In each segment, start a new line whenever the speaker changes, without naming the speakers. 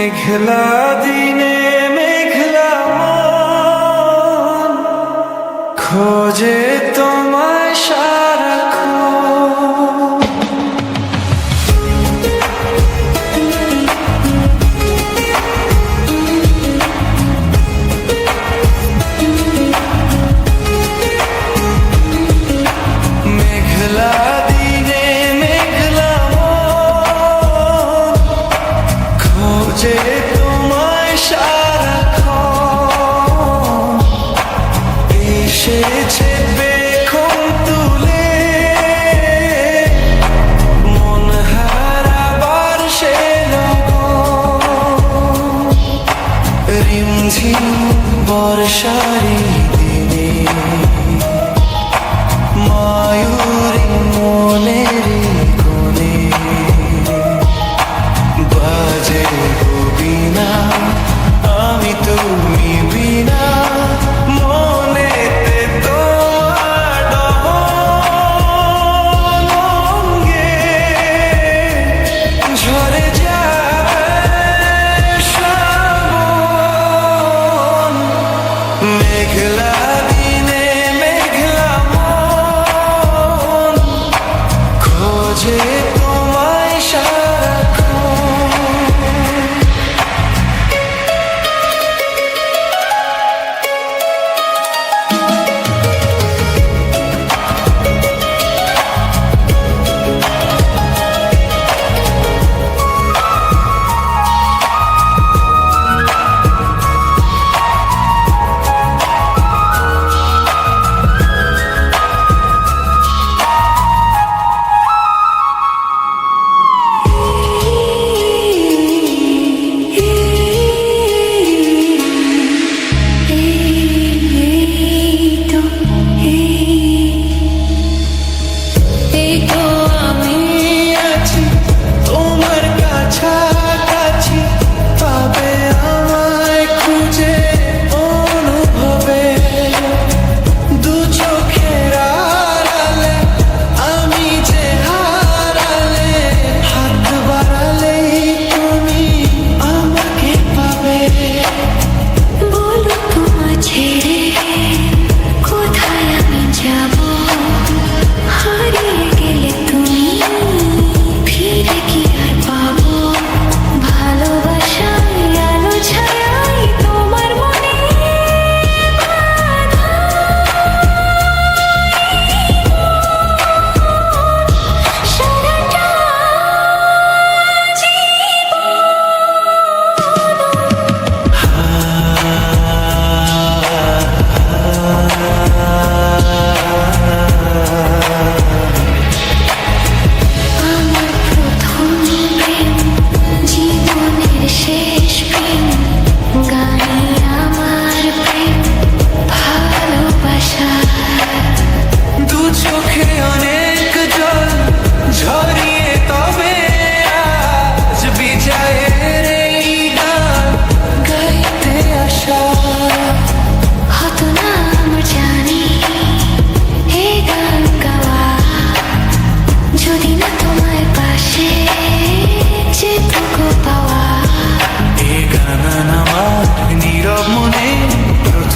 মেঘলা দিনে মেঘলা খোঁজে এসেছে বেখন তুলে। মন হারাবার সে রিমঝিম বর্ষারি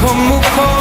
come, come.